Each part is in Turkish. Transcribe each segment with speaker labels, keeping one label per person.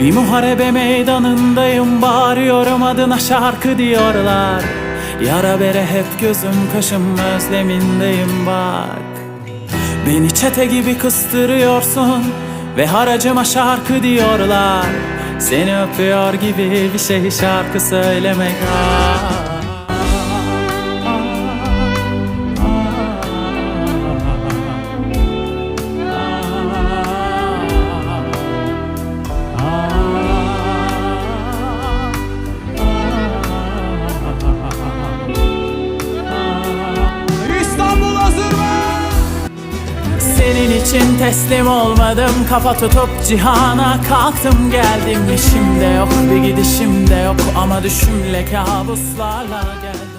Speaker 1: Bir muharebe meydanındayım Bağırıyorum adına şarkı diyorlar. Yara bere hep gözüm kaşım özlemindeyim bak. Beni çete gibi kıstırıyorsun Ve haracıma şarkı diyorlar. Seni öpüyor gibi bir şey şarkı söylemek ah. İçin teslim olmadım. Kafa tutup cihana kalktım geldim. İşimde yok bir gidişim de yok. Ama düşümle kabuslarla geldim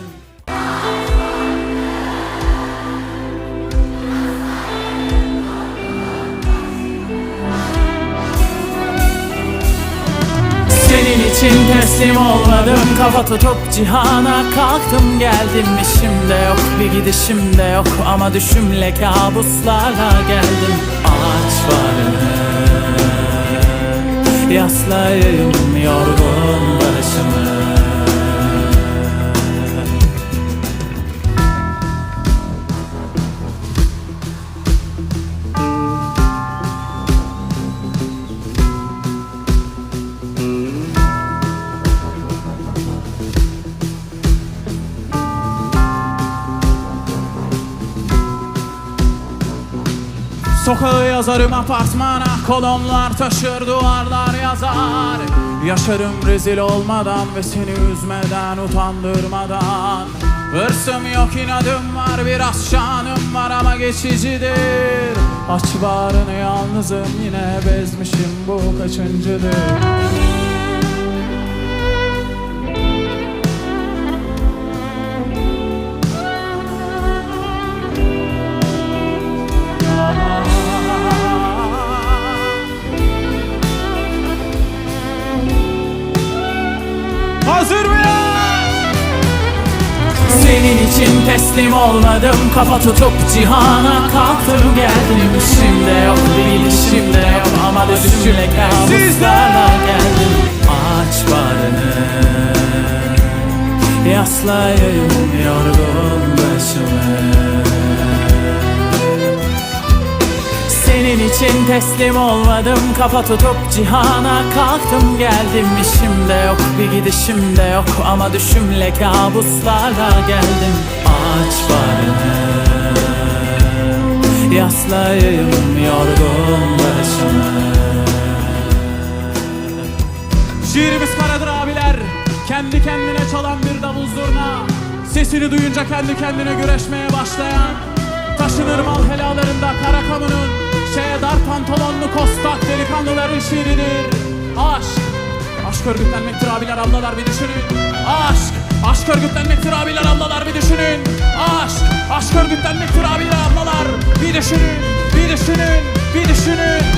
Speaker 1: Senin için teslim olmadım. Kafa tutup cihana kalktım geldim. İşimde yok bir gidişim de yok. Ama düşümle kabuslarla geldim. Ağaç varını Yaslayayım yorgun başımı
Speaker 2: Sokağı yazarım apartmana Kolonlar taşır duvarlar yazar. Yaşarım rezil olmadan ve seni üzmeden utandırmadan. Hırsım yok inadım var biraz şanım var ama geçicidir. Aç bağrını yalnızım yine bezmişim bu kaçıncıdır
Speaker 1: Senin için teslim olmadım. Kafa tutup cihana kalktım geldim. İşimde yok bir gidişim de yok. Ama düşümle kabuslarla geldim. Ağaç barını Yaslayayım yorgun için teslim olmadım. Kafa tutup cihana kalktım geldim. İşimde yok bir gidişim de yok. Ama düşümle kabuslarla geldim. Ağaç barını Yaslayayım yorgun başımı.
Speaker 2: Şiirimiz paradır abiler. Kendi kendine çalan bir davul zurna. Sesini duyunca kendi kendine güreşmeye başlayan Taşınır mal helalarında kara Şeye dar pantolonlu kostak delikanlıların şiiridir Aşk Aşk örgütlenmektir abiler ablalar bir düşünün. Aşk Aşk örgütlenmektir abiler ablalar bir düşünün. Aşk Aşk örgütlenmektir abiler ablalar bir düşünün Bir düşünün Bir düşünün